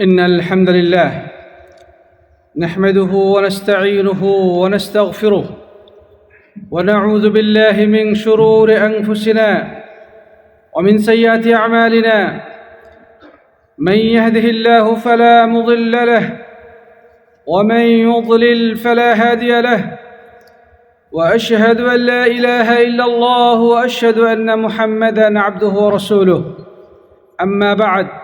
إن الحمد لله نحمده ونستعينه ونستغفره ونعوذ بالله من شرور أنفسنا ومن سيئات أعمالنا. من يهده الله فلا مضل له ومن يضلل فلا هادي له. وأشهد أن لا إله إلا الله وأشهد أن محمدا عبده ورسوله. أما بعد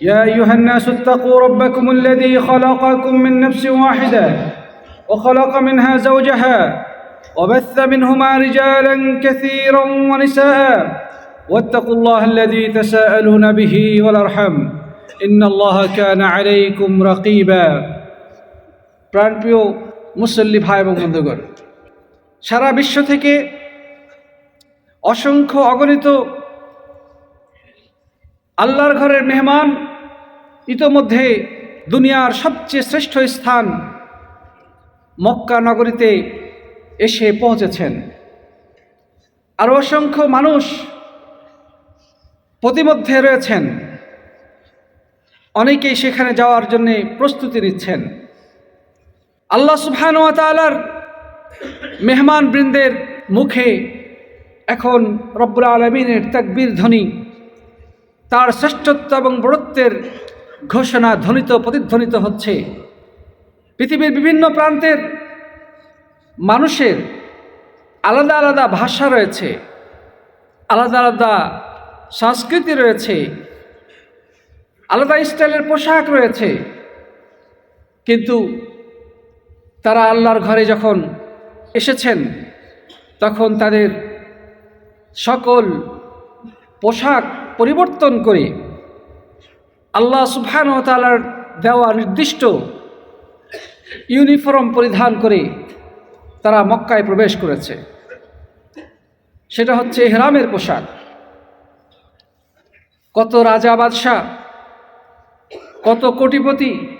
يا أيها الناس اتقوا ربكم الذي خلقكم من نفس واحدة وخلق منها زوجها وبث منهما رجالا كثيرا ونساء واتقوا الله الذي تساءلون به والأرحم إن الله كان عليكم رقيبا প্রাণপ্রিয় মুসল্লি ভাই এবং বন্ধুগণ সারা বিশ্ব থেকে অসংখ্য অগণিত আল্লাহর ঘরের মেহমান ইতোমধ্যে দুনিয়ার সবচেয়ে শ্রেষ্ঠ স্থান মক্কা নগরীতে এসে পৌঁছেছেন। আর অসংখ্য মানুষ প্রতিমধ্যে রয়েছেন। অনেকেই সেখানে যাওয়ার জন্য প্রস্তুতি নিচ্ছেন। আল্লাহ সুবহানুয়া তালার মেহমান বৃন্দের মুখে এখন রব্বুল আলমিনের তাকবীর ধ্বনি তার শ্রেষ্ঠত্ব এবং বড়ত্বের ঘোষণা ধ্বনিত, প্রতিধ্বনিত হচ্ছে। পৃথিবীর বিভিন্ন প্রান্তের মানুষের আলাদা আলাদা ভাষা রয়েছে, আলাদা আলাদা সংস্কৃতি রয়েছে, আলাদা স্টাইলের পোশাক রয়েছে। কিন্তু তারা আল্লাহর ঘরে যখন এসেছেন, তখন তাদের সকল পোশাক পরিবর্তন করে। আল্লাহ সুবহান ও তালার দেওয়া নির্দিষ্ট ইউনিফর্ম পরিধান করে তারা মক্কায় প্রবেশ করেছে। সেটা হচ্ছে হেরামের পোশাক। কত রাজা বাদশাহ, কত কোটিপতি,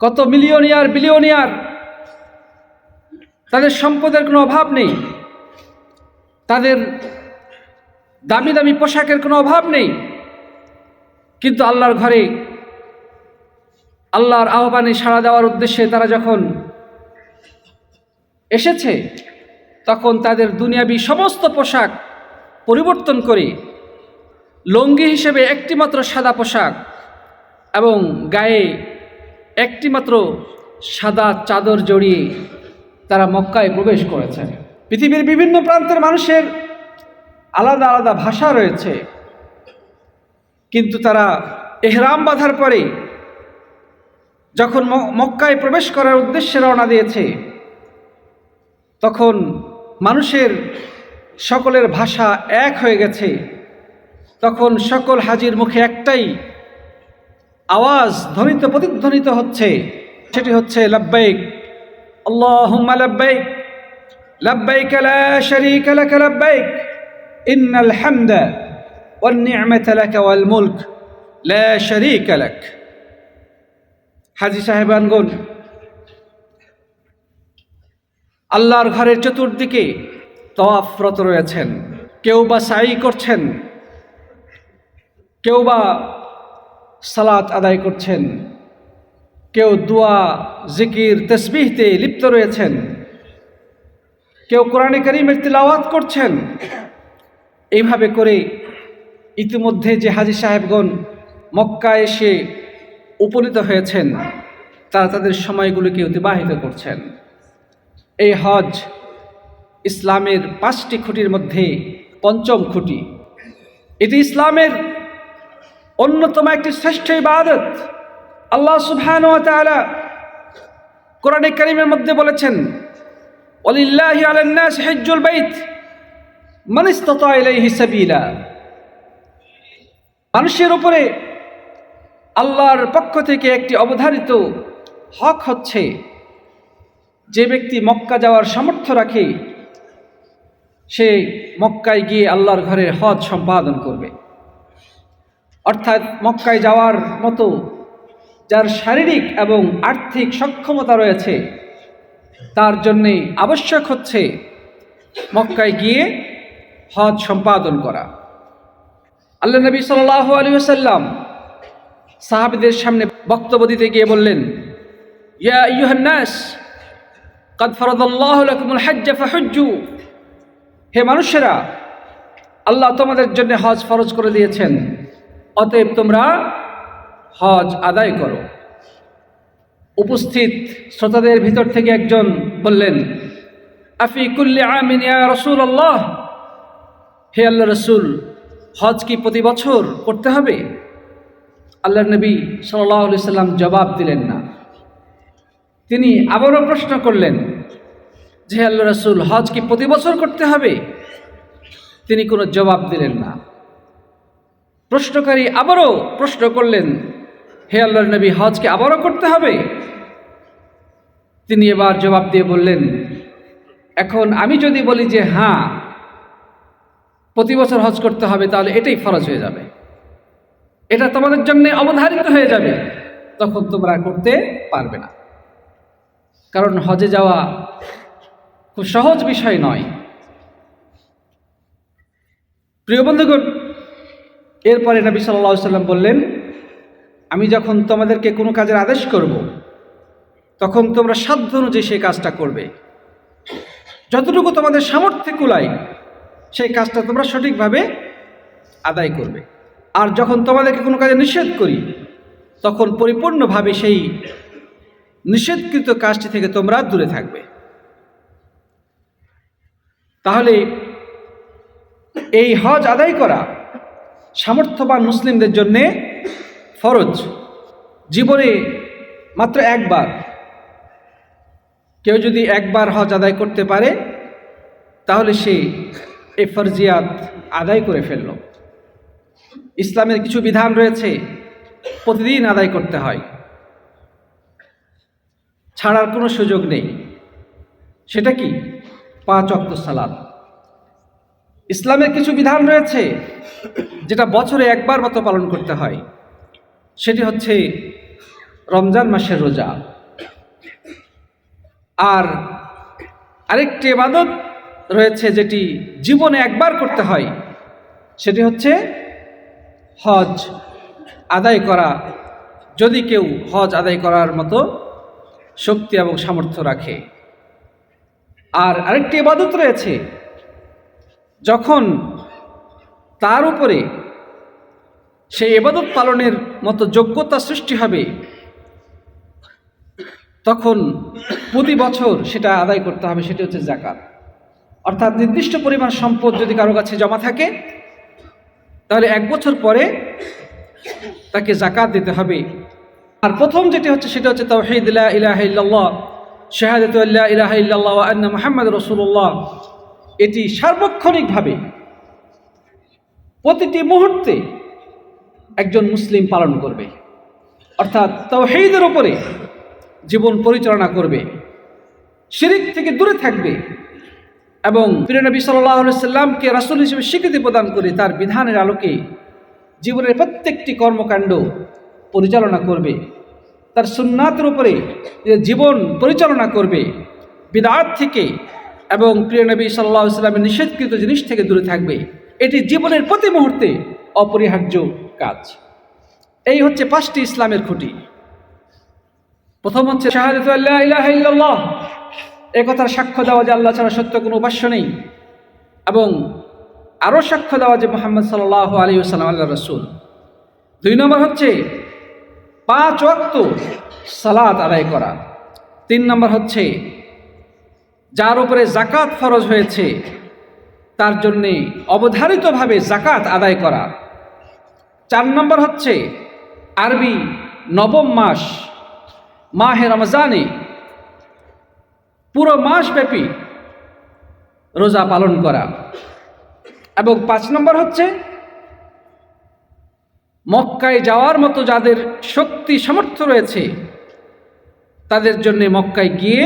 কত মিলিয়নিয়ার বিলিয়নিয়ার তাদের সম্পদের কোনো অভাব নেই। তাদের দামি দামি পোশাকের কোনো অভাব নেই। কিন্তু আল্লাহর ঘরে আল্লাহর আহ্বানে সাড়া দেওয়ার উদ্দেশ্যে তারা যখন এসেছে, তখন তাদের দুনিয়াবি সমস্ত পোশাক পরিবর্তন করে লঙ্গি হিসেবে একটিমাত্র সাদা পোশাক এবং গায়ে একটিমাত্র সাদা চাদর জড়িয়ে তারা মক্কায় প্রবেশ করেছে পৃথিবীর বিভিন্ন প্রান্তের মানুষের আলাদা আলাদা ভাষা রয়েছে। কিন্তু তারা এহরাম বাঁধার পরে যখন মক্কায় প্রবেশ করার উদ্দেশ্যে রওনা দিয়েছে, তখন মানুষের সকলের ভাষা এক হয়ে গেছে। তখন সকল হাজির মুখে একটাই আওয়াজ ধ্বনিত, প্রতিধ্বনিত হচ্ছে। সেটি হচ্ছে, লাব্বাইক আল্লাহ লব্বাইক লব্বাইক লব্বাইক। إن الحمد والنعمة لك والملك لا شريك لك হাজি সাহেবানগণ আল্লাহর ঘরের চতুর্দিকে তওয়াফরত রয়েছেন কেউ বা সাই করছেন কেউ বা সালাত আদায় করছেন কেউ দোয়া জিকির তসবিহতে লিপ্ত রয়েছেন কেউ কোরআনে করিমের তিলাওয়াত করছেন এইভাবে করে ইতিমধ্যে যে হাজি সাহেবগণ মক্কা এসে উপনীত হয়েছেন, তারা তাদের সময়গুলিকে অতিবাহিত করছেন। এই হজ ইসলামের পাঁচটি খুঁটির মধ্যে পঞ্চম খুঁটি। এটি ইসলামের অন্যতম একটি শ্রেষ্ঠ ইবাদত। আল্লাহ সুহান কোরআন করিমের মধ্যে বলেছেন অলিল্লাহ আলান্নাস হেজ্জুল বাইত। মানুষের উপরে আল্লাহর পক্ষ থেকে একটি অবধারিত হক হচ্ছে যে ব্যক্তি মক্কা যাওয়ার সামর্থ্য রাখে, সে মক্কায় গিয়ে আল্লাহর ঘরের হজ সম্পাদন করবে। অর্থাৎ মক্কায় যাওয়ার মতো যার শারীরিক এবং আর্থিক সক্ষমতা রয়েছে, তার জন্যে আবশ্যক হচ্ছে মক্কায় গিয়ে হজ সম্পাদন করা। আল্লাহ নবী সাল্লাহ আলী সাল্লাম সাহাবিদের সামনে বক্তব্য দিতে গিয়ে বললেন, ইয়া ইউহান্নাস কাদ ফরদাল্লাহ লাকুমুল হজ্জ ফাহুজ্জু। হে মানুষেরা, আল্লাহ তোমাদের জন্য হজ ফরজ করে দিয়েছেন, অতএব তোমরা হজ আদায় করো। উপস্থিত শ্রোতাদের ভিতর থেকে একজন বললেন, আফি কুল্লি আমিন ইয়া রসুল আল্লাহ হে আল্লাহ রসুল, হজ কি প্রতি বছর করতে হবে? আল্লাহ নবী সাল্লি সাল্লাম জবাব দিলেন না। তিনি আবারও প্রশ্ন করলেন, যে আল্লাহ রসুল, হজ কি প্রতি বছর করতে হবে? তিনি কোনো জবাব দিলেন না। প্রশ্নকারী আবারও প্রশ্ন করলেন, হে আল্লাহর নবী হজকে আবারও করতে হবে? তিনি এবার জবাব দিয়ে বললেন, এখন আমি যদি বলি যে হ্যাঁ প্রতি বছর হজ করতে হবে, তাহলে এটাই ফরজ হয়ে যাবে। এটা তোমাদের জন্য অবধারিত হয়ে যাবে। তখন তোমরা করতে পারবে না। কারণ হজে যাওয়া খুব সহজ বিষয় নয়। প্রিয় বন্ধুগণ, এরপরে নবী সাল্লাহ সাল্লাম বললেন, আমি যখন তোমাদেরকে কোনো কাজের আদেশ করব, তখন তোমরা সাধ্য অনুযায়ী সেই কাজটা করবে। যতটুকু তোমাদের সামর্থ্যে কুলাই সেই কাজটা তোমরা সঠিকভাবে আদায় করবে। আর যখন তোমাদেরকে কোনো কাজে নিষেধ করি, তখন পরিপূর্ণভাবে সেই নিষেধকৃত কাজটি থেকে তোমরা দূরে থাকবে। তাহলে এই হজ আদায় করা সামর্থ্যবান মুসলিমদের জন্যে ফরজ। জীবনে মাত্র একবার কেউ যদি একবার হজ আদায় করতে পারে, তাহলে সে এই ফরজিয়াত আদায় করে ফেলল। ইসলামের কিছু বিধান রয়েছে, প্রতিদিন আদায় করতে হয়। ছাড়ার কোনো সুযোগ নেই। সেটা কি? পাঁচ অক্ত সালাদ ইসলামের কিছু বিধান রয়েছে, যেটা বছরে একবার মতো পালন করতে হয়। সেটি হচ্ছে রমজান মাসের রোজা। আর আরেকটি এবাদত রয়েছে যেটি জীবনে একবার করতে হয়, সেটি হচ্ছে হজ আদায় করা। যদি কেউ হজ আদায় করার মতো শক্তি এবং সামর্থ্য রাখে। আর আরেকটি এবাদত রয়েছে, যখন তার উপরে সেই এবাদত পালনের মতো যোগ্যতা সৃষ্টি হবে, তখন প্রতি বছর সেটা আদায় করতে হবে, সেটি হচ্ছে জাকাত। অর্থাৎ নির্দিষ্ট পরিমাণ সম্পদ যদি কারও কাছে জমা থাকে, তাহলে এক বছর পরে তাকে জাকাত দিতে হবে। আর প্রথম যেটি হচ্ছে সেটা হচ্ছে তাওহিদ ইলাহ ইল্লাল্লাহ ইলাহা ইল্লাল্লাহ মুহাম্মদ রাসূলুল্লাহ। এটি সার্বক্ষণিকভাবে প্রতিটি মুহূর্তে একজন মুসলিম পালন করবে। অর্থাৎ তাওহীদের উপরে জীবন পরিচালনা করবে। শিরিক থেকে দূরে থাকবে। এবং প্রিয়নবী সাল্লাহ সাল্লামকে রাসুল হিসেবে স্বীকৃতি প্রদান করে তার বিধানের আলোকে জীবনের প্রত্যেকটি কর্মকাণ্ড পরিচালনা করবে। তার সুন্নাতের উপরে জীবন পরিচালনা করবে। বিদাত থেকে এবং প্রিয় নবী সাল্লাহ সাল্লামের নিষেধকৃত জিনিস থেকে দূরে থাকবে। এটি জীবনের প্রতি মুহূর্তে অপরিহার্য কাজ। এই হচ্ছে পাঁচটি ইসলামের খুঁটি। প্রথম হচ্ছে ইল্লাল্লাহ সাক্ষ্য দেওয়া যে আল্লাহ ছাড়া সত্য কোনো উপাস্য নেই এবং আরও সাক্ষ্য দেওয়া যে মোহাম্মদ সাল্লাহ আলী সাল্লাম আল্লাহ রসুল। দুই নম্বর হচ্ছে পাঁচ অক্ত সালাত আদায় করা। তিন নম্বর হচ্ছে যার উপরে জাকাত ফরজ হয়েছে, তার জন্যে অবধারিতভাবে জাকাত আদায় করা। চার নম্বর হচ্ছে আরবি নবম মাস, মাহে রমজানে পুরো মাসব্যাপী রোজা পালন করা। এবং পাঁচ নম্বর হচ্ছে, মক্কায় যাওয়ার মতো যাদের শক্তি সামর্থ্য রয়েছে, তাদের জন্য মক্কায় গিয়ে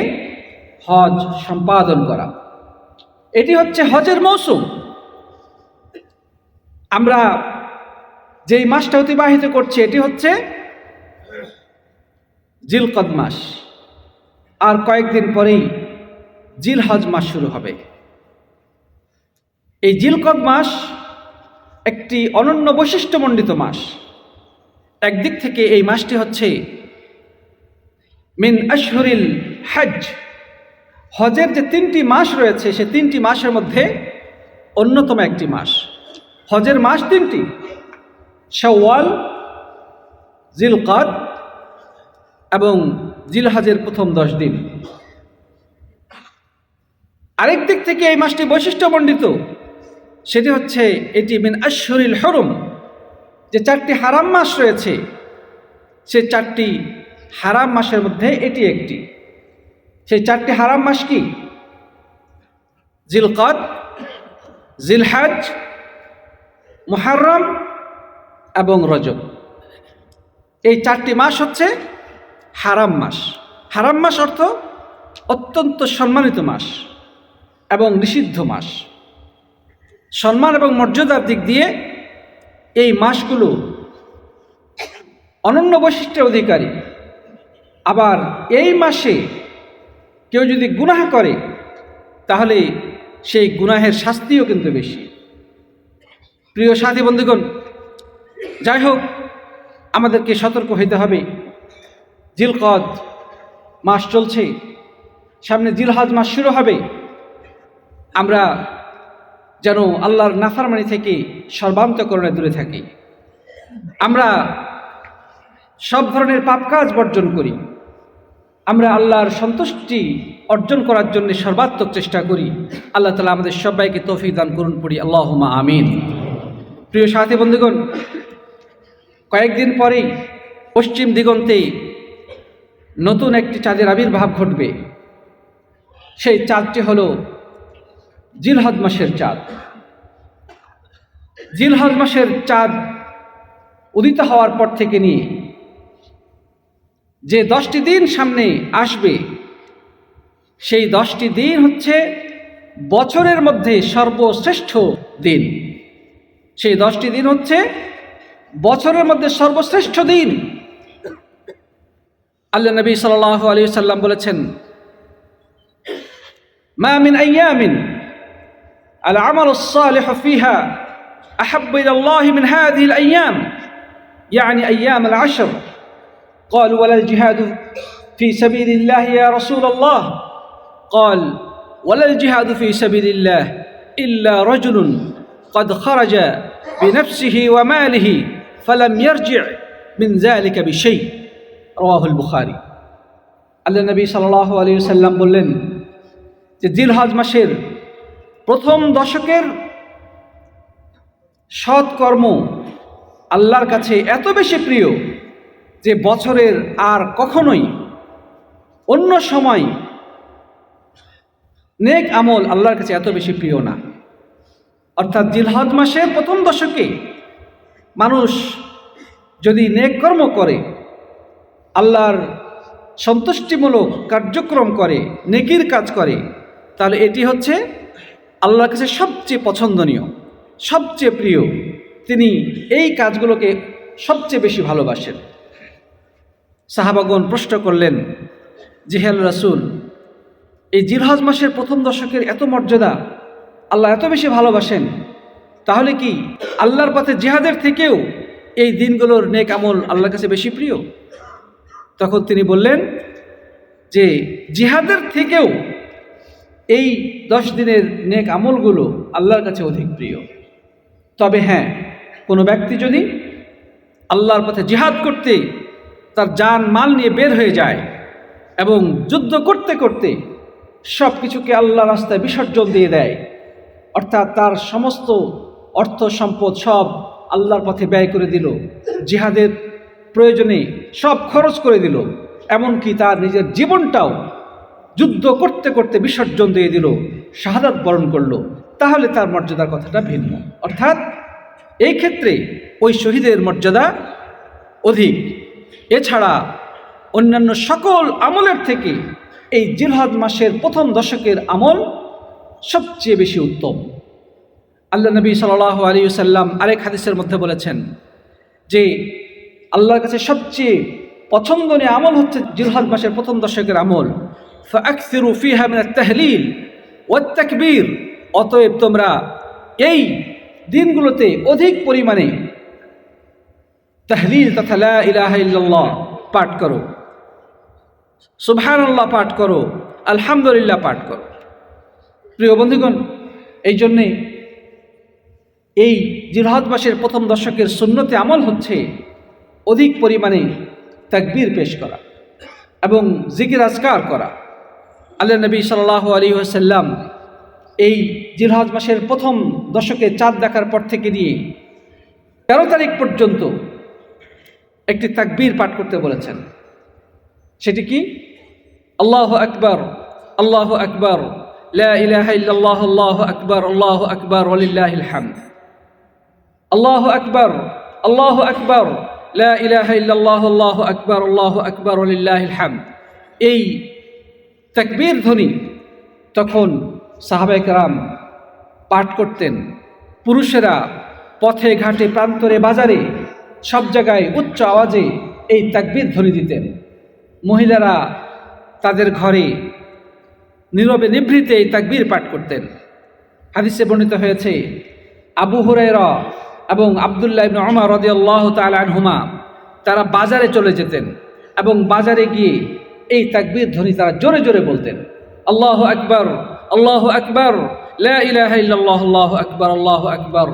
হজ সম্পাদন করা। এটি হচ্ছে হজের মৌসুম। আমরা যেই মাসটা অতিবাহিত করছি, এটি হচ্ছে জিলকদ মাস। আর কয়েকদিন পরেই জিল হজ মাস শুরু হবে। এই জিলকদ মাস একটি অনন্য বৈশিষ্ট্যমণ্ডিত মাস। একদিক থেকে এই মাসটি হচ্ছে মিন আশহরিল হজ হজের যে তিনটি মাস রয়েছে, সে তিনটি মাসের মধ্যে অন্যতম একটি মাস। হজের মাস তিনটি, শাওয়াল, জিলকাদ এবং জিলহাজের প্রথম দশ দিন। আরেক দিক থেকে এই মাসটি বৈশিষ্ট্য বৈশিষ্ট্যমণ্ডিত। সেটি হচ্ছে এটি মিন আশহরিল হরম, যে চারটি হারাম মাস রয়েছে, সে চারটি হারাম মাসের মধ্যে এটি একটি। সেই চারটি হারাম মাস কি? জিলকদ, জিলহাজ, মুহাররম এবং রজব। এই চারটি মাস হচ্ছে হারাম মাস। হারাম মাস অর্থ অত্যন্ত সম্মানিত মাস। এবং নিষিদ্ধ মাস। সম্মান এবং মর্যাদার দিক দিয়ে এই মাসগুলো অনন্য বৈশিষ্ট্যের অধিকারী। আবার এই মাসে কেউ যদি গুনাহ করে, তাহলে সেই গুনাহের শাস্তিও কিন্তু বেশি। প্রিয় সাথী বন্ধুগণ, যাই হোক, আমাদেরকে সতর্ক হইতে হবে। জিলকদ মাস চলছে, সামনে জিলহাজ মাস শুরু হবে। আমরা যেন আল্লাহর নাফারমানি থেকে সর্বান্তকরণে দূরে থাকি। আমরা সব ধরনের পাপ কাজ বর্জন করি। আমরা আল্লাহর সন্তুষ্টি অর্জন করার জন্য সর্বাত্মক চেষ্টা করি। আল্লাহ তালা আমাদের সবাইকে তৌফিক দান করুন পড়ি। আল্লাহমা আমিন। প্রিয় সাথী বন্ধুগণ, কয়েকদিন পরেই পশ্চিম দিগন্তে নতুন একটি চাঁদের আবির্ভাব ঘটবে। সেই চাঁদটি হল জিলহদ মাসের চাঁদ। জিলহদ মাসের চাঁদ উদিত হওয়ার পর থেকে নিয়ে যে দশটি দিন সামনে আসবে, সেই দশটি দিন হচ্ছে বছরের মধ্যে সর্বশ্রেষ্ঠ দিন। সেই দশটি দিন হচ্ছে বছরের মধ্যে সর্বশ্রেষ্ঠ দিন। আল্লাহ নবী সাল আলী সাল্লাম বলেছেন, মা মিন আইয়ামিন العمل الصالح فيها أحب إلى الله من هذه الأيام يعني أيام العشر قالوا ولا الجهاد في سبيل الله يا رسول الله قال ولا الجهاد في سبيل الله إلا رجل قد خرج بنفسه وماله فلم يرجع من ذلك بشيء رواه البخاري আল্লাহ নবী সাল্লাহ আলী সাল্লাম বললেন যে জিলহাজ মাসের প্রথম দশকের সৎকর্ম আল্লাহর কাছে এত বেশি প্রিয় যে বছরের আর কখনোই অন্য সময় নেক আমল আল্লাহর কাছে এত বেশি প্রিয় না। অর্থাৎ জিলহজ মাসের প্রথম দশকে মানুষ যদি নেক কর্ম করে, আল্লাহর সন্তুষ্টিমূলক কার্যক্রম করে, নেকির কাজ করে, তাহলে এটি হচ্ছে আল্লাহর কাছে সবচেয়ে পছন্দনীয়, সবচেয়ে প্রিয়, তিনি এই কাজগুলোকে সবচেয়ে বেশি ভালোবাসেন। সাহাবাগন প্রশ্ন করলেন জিহাল রাসুল, এই জিলহজ মাসের প্রথম দশকের এত মর্যাদা আল্লাহ এত বেশি ভালোবাসেন, তাহলে কি আল্লাহর পথে জিহাদের থেকেও এই দিনগুলোর নেক আমল আল্লাহর কাছে বেশি প্রিয়? তখন তিনি বললেন, যে জিহাদের থেকেও এই দশ দিনের নেক আমলগুলো আল্লাহর কাছে অধিক প্রিয়। তবে হ্যাঁ কোনো ব্যক্তি যদি আল্লাহর পথে জিহাদ করতে তার যান মাল নিয়ে বের হয়ে যায় এবং যুদ্ধ করতে করতে সব কিছুকে আল্লাহ রাস্তায় বিসর্জন দিয়ে দেয়, অর্থাৎ তার সমস্ত অর্থ সম্পদ সব আল্লাহর পথে ব্যয় করে দিল, জিহাদের প্রয়োজনে সব খরচ করে দিল, এমনকি তার নিজের জীবনটাও যুদ্ধ করতে করতে বিসর্জন দিয়ে দিল, শাহাদাত বরণ করল। তাহলে তার মর্যাদার কথাটা ভিন্ন। অর্থাৎ এই ক্ষেত্রে ওই শহীদের মর্যাদা অধিক। এছাড়া অন্যান্য সকল আমলের থেকে এই জিলহদ মাসের প্রথম দশকের আমল সবচেয়ে বেশি উত্তম। আল্লাহ নবী সাল আলী সাল্লাম আরেক হাদিসের মধ্যে বলেছেন যে, আল্লাহর কাছে সবচেয়ে পছন্দনীয় আমল হচ্ছে জিলহদ মাসের প্রথম দশকের আমল। ফিরু ফিহা মিন তাহলিল ওয়াত্তাকবীর অতএব তোমরা এই দিনগুলোতে অধিক পরিমাণে তাহলিল তথা লা ইলাহা ইল্লাল্লাহ পাঠ করো। সুবহানাল্লাহ পাঠ করো, আলহামদুলিল্লাহ পাঠ করো। প্রিয় বন্ধুগণ, এই জন্যে এই জিরহাদ মাসের প্রথম দশকের সুন্নতে আমল হচ্ছে অধিক পরিমাণে তাকবীর পেশ করা এবং জিকির আজকার করা। আল্লাহ নবী সাল্লাহ আলী ওসাল্লাম এই জিরহাজ মাসের প্রথম দশকে চাঁদ দেখার পর থেকে নিয়ে তেরো তারিখ পর্যন্ত একটি তাকবীর পাঠ করতে বলেছেন। সেটি কি? আল্লাহ আকবর আল্লাহ আকবর আল্লাহু আকবর, আল্লাহ আকবর আল্লাহ আকবর আল্লাহ আকবর আল্লাহু আকবর, আল্লাহ আকবর, ওয়ালিল্লাহিল হামদ। এই তাকবীর ধ্বনি তখন সাহাবায়ে কেরাম পাঠ করতেন, পুরুষেরা পথে, ঘাটে, প্রান্তরে, বাজারে সব জায়গায় উচ্চ আওয়াজে এই তাকবীর ধ্বনি দিতেন। মহিলারা তাদের ঘরে নীরবে নিভৃতে এই তাকবীর পাঠ করতেন। হাদিসে বর্ণিত হয়েছে, আবু হুরায়রা এবং আবদুল্লাহ ইবনে ওমর রাদিয়াল্লাহু তাআলা আনহুমা তারা বাজারে চলে যেতেন এবং বাজারে গিয়ে এই তাকবীর ধ্বনি তারা জোরে জোরে বলতেন। আল্লাহু আকবার আল্লাহু আকবার আল্লাহু আকবার আল্লাহু আকবার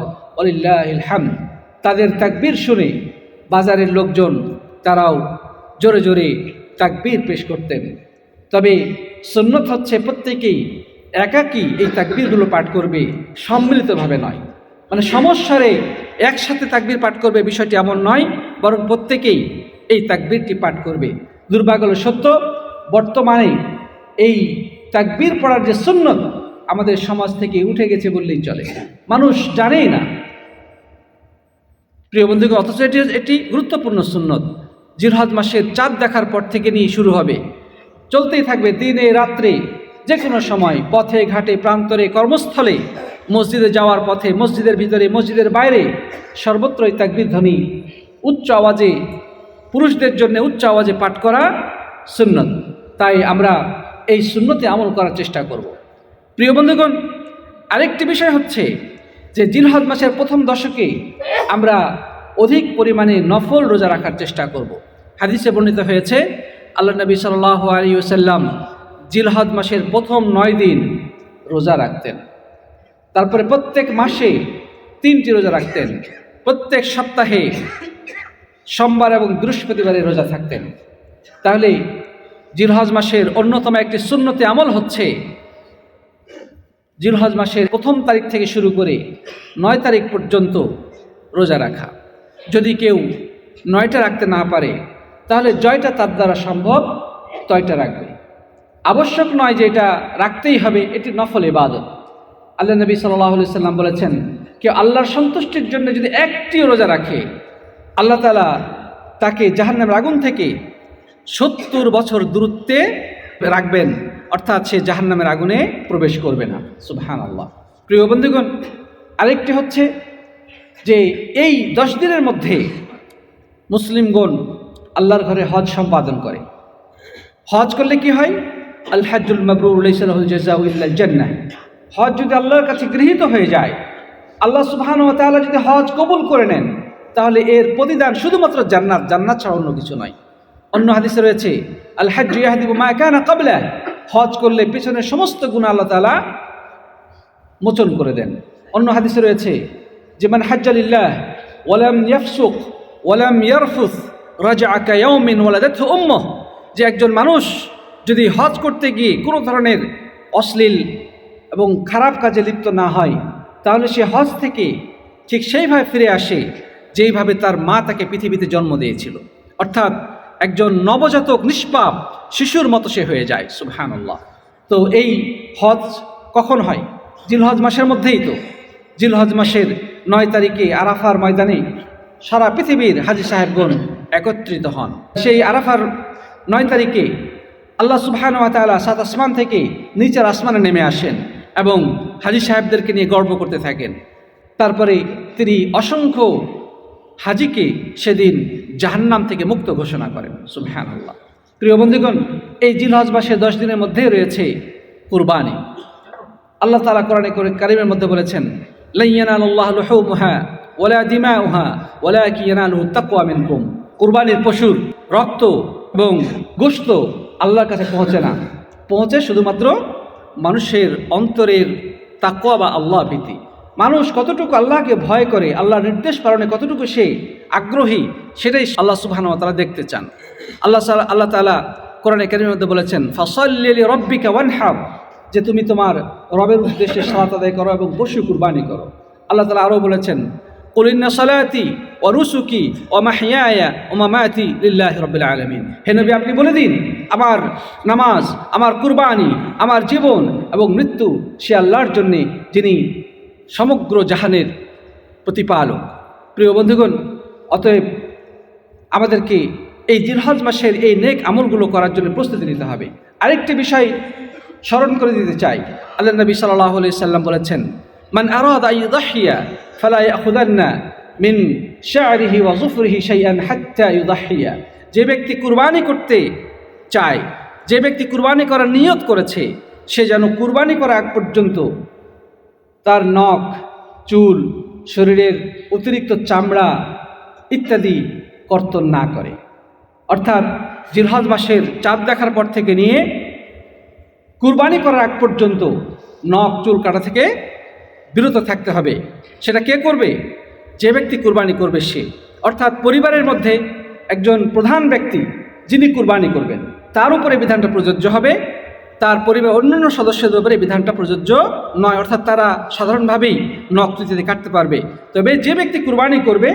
হামদ। তাদের তাকবীর শুনে বাজারের লোকজন তারাও জোরে জোরে তাকবীর পেশ করতেন। তবে সুন্নত হচ্ছে প্রত্যেকেই একাকী এই তাকবীরগুলো পাঠ করবে সম্মিলিতভাবে নয়। মানে সমস্যারে একসাথে তাকবীর পাঠ করবে বিষয়টি এমন নয়, বরং প্রত্যেকেই এই তাকবীরটি পাঠ করবে। দুর্ভাগ্য হলো সত্য। বর্তমানে এই তাকবীর পড়ার যে সুন্নত আমাদের সমাজ থেকে উঠে গেছে বললেই চলে। মানুষ জানেই না। প্রিয় বন্ধুকে অথচ এটি এটি গুরুত্বপূর্ণ সুন্নত। জিরহাদ মাসের চাঁদ দেখার পর থেকে নিয়ে শুরু হবে। চলতেই থাকবে দিনে রাত্রে যে কোনো সময়, পথে, ঘাটে, প্রান্তরে, কর্মস্থলে, মসজিদে যাওয়ার পথে, মসজিদের ভিতরে, মসজিদের বাইরে সর্বত্রই তাকবির ধ্বনি, উচ্চ আওয়াজে পুরুষদের জন্য উচ্চ আওয়াজে পাঠ করা সুন্নত। তাই আমরা এই সুন্নতে আমল করার চেষ্টা করব। প্রিয় বন্ধুগণ, আরেকটি বিষয় হচ্ছে যে জিলহদ মাসের প্রথম দশকে আমরা অধিক পরিমাণে নফল রোজা রাখার চেষ্টা করব। হাদিসে বর্ণিত হয়েছে আল্লাহ নবী সাল আলী ওসাল্লাম জিলহদ মাসের প্রথম নয় দিন রোজা রাখতেন। তারপরে প্রত্যেক মাসে তিনটি রোজা রাখতেন। প্রত্যেক সপ্তাহে সোমবার এবং বৃহস্পতিবারে রোজা থাকতেন। তাহলে জিলহজ মাসের অন্যতম একটি সুন্নতে আমল হচ্ছে জিলহজ মাসের প্রথম তারিখ থেকে শুরু করে নয় তারিখ পর্যন্ত রোজা রাখা। যদি কেউ নয়টা রাখতে না পারে, তাহলে জয়টা তার দ্বারা সম্ভব তয়টা রাখবে। আবশ্যক নয় যে এটা রাখতেই হবে, এটি নফল ইবাদত। আল্লাহ নবী সাল্লাহ সাল্লাম বলেছেন, কেউ আল্লাহর সন্তুষ্টির জন্য যদি একটিও রোজা রাখে আল্লাহ তালা তাকে জাহান্নামের আগুন থেকে সত্তর বছর দূরত্বে রাখবেন। অর্থাৎ সে জাহান্নামের আগুনে প্রবেশ করবে না। সুবহান আল্লাহ প্রিয় বন্ধুগণ, আরেকটি হচ্ছে যে এই দশ দিনের মধ্যে মুসলিমগণ আল্লাহর ঘরে হজ সম্পাদন করে। হজ করলে কি হয়? আল হাজুল মবরুল জান্নাহ। হজ যদি আল্লাহর কাছে গৃহীত হয়ে যায়, আল্লাহ সুবহান ও তাআলা যদি হজ কবুল করে নেন তাহলে এর প্রতিদান শুধুমাত্র জান্নাত জান্নাত ছাড়া অন্য কিছু নয় অন্য হাদিসে রয়েছে আল মা কানা ক্বাবলা হজ করলে পিছনের সমস্ত গুণ আল্লাহ তাআলা মোচন করে দেন। অন্য হাদিসে রয়েছে যে, মান হাজ্জালিল্লাহ ওয়ালাম ইয়াফসুক, ওয়ালাম ইয়ারফুস, রাজআকা ইয়াউমিন ওয়ালাদাতহু উম্মুহ। যে, একজন মানুষ যদি হজ করতে গিয়ে কোনো ধরনের অশ্লীল এবং খারাপ কাজে লিপ্ত না হয়, তাহলে সে হজ থেকে ঠিক সেইভাবে ফিরে আসে। যেইভাবে তার মা তাকে পৃথিবীতে জন্ম দিয়েছিল। অর্থাৎ একজন নবজাতক নিষ্পাপ শিশুর মতো সে হয়ে যায়, সুবহানাল্লাহ। তো এই হজ কখন হয়? জিলহজ মাসের মধ্যেই তো। জিলহজ মাসের নয় তারিখে আরাফার ময়দানে সারা পৃথিবীর হাজি সাহেবগণ একত্রিত হন। সেই আরাফার নয় তারিখে আল্লাহ সুবহান তাআলা সাত আসমান থেকে নিচের আসমানে নেমে আসেন এবং হাজি সাহেবদেরকে নিয়ে গর্ব করতে থাকেন। তারপরে তিনি অসংখ্য হাজিকে সেদিন জাহান্নাম থেকে মুক্ত ঘোষণা করেন সুবহান আল্লাহ প্রিয় বন্ধুগণ, এই জিলহজ মাসের দশ দিনের মধ্যেই রয়েছে কুরবানি। আল্লাহ তালা কোরআনে করে কারিমের মধ্যে বলেছেন মিনকুম। কুরবানির পশুর রক্ত এবং গোশত আল্লাহর কাছে পৌঁছে না। পৌঁছে শুধুমাত্র মানুষের অন্তরের তাকওয়া বা আল্লাহ ভীতি। মানুষ কতটুকু আল্লাহকে ভয় করে, আল্লাহর নির্দেশ পালনে কতটুকু সে আগ্রহী, সেটাই আল্লাহ সুবহান তাআলা দেখতে চান। আল্লাহ আল্লাহ তাআলা কোরআনে কারিমের মধ্যে বলেছেন, ফসল্লি রব্বিকা ওয়ান হাব যে তুমি তোমার রবের উদ্দেশ্যে সালাত আদায় করো এবং পশু কুরবানি করো। আল্লাহ তালা আরও বলেছেন কলিন্না সালাতি ও রুসুকি ও মাহিয়া ও মামায়াতি লিল্লাহ রবিল আলমিন হে নবী, আপনি বলে দিন, আমার নামাজ, আমার কুরবানি, আমার জীবন এবং মৃত্যু সে আল্লাহর জন্যে, যিনি সমগ্র জাহানের প্রতিপালক। প্রিয় বন্ধুগণ, অতএব আমাদেরকে এই জিলহজ মাসের এই নেক আমলগুলো করার জন্য প্রস্তুতি নিতে হবে। আরেকটি বিষয় স্মরণ করে দিতে চাই। আল্লাহ নবী সাল্লাহ সাল্লাম বলেছেন, মান আরাদ আই দাহিয়া ফালা ইয়াখুদান্না মিন শাআরিহি ওয়া যুফরিহি শাইআন হাত্তা ইউদাহিয়া। যে ব্যক্তি কুরবানি করতে চায়, যে ব্যক্তি কুরবানি করার নিয়ত করেছে, সে যেন কুরবানি করা আগ পর্যন্ত তার নখ, চুল, শরীরের অতিরিক্ত চামড়া ইত্যাদি কর্তন না করে। অর্থাৎ জিলহজ মাসের চাঁদ দেখার পর থেকে নিয়ে কুরবানি করার আগ পর্যন্ত নখ, চুল কাটা থেকে বিরত থাকতে হবে। সেটা কে করবে? যে ব্যক্তি কুরবানি করবে সে। অর্থাৎ পরিবারের মধ্যে একজন প্রধান ব্যক্তি যিনি কুরবানি করবেন, তার উপরে বিধানটা প্রযোজ্য হবে তার পরিবার অন্যান্য সদস্যদের উপরে বিধানটা প্রযোজ্য নয় অর্থাৎ তারা সাধারণভাবেই নখ তৃতীয়তে কাটতে পারবে তবে যে ব্যক্তি কুরবানি করবে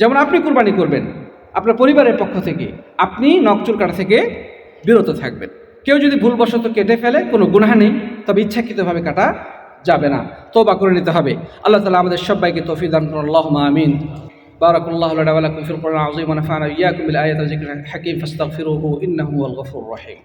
যেমন আপনি কুরবানি করবেন আপনার পরিবারের পক্ষ থেকে আপনি নকচুল কাটা থেকে বিরত থাকবেন কেউ যদি ভুলবশত কেটে ফেলে কোনো গুনাহ নেই তবে ইচ্ছাকৃতভাবে কাটা যাবে না তোবা করে নিতে হবে আল্লাহ তালা আমাদের সবাইকে তৌফিক দান করুন আল্লাহ আমিন بارك الله لنا ولكم في القرآن العظيم ونفعنا إياكم بالآيات والذكر الحكيم فاستغفروه إنه هو الغفور الرحيم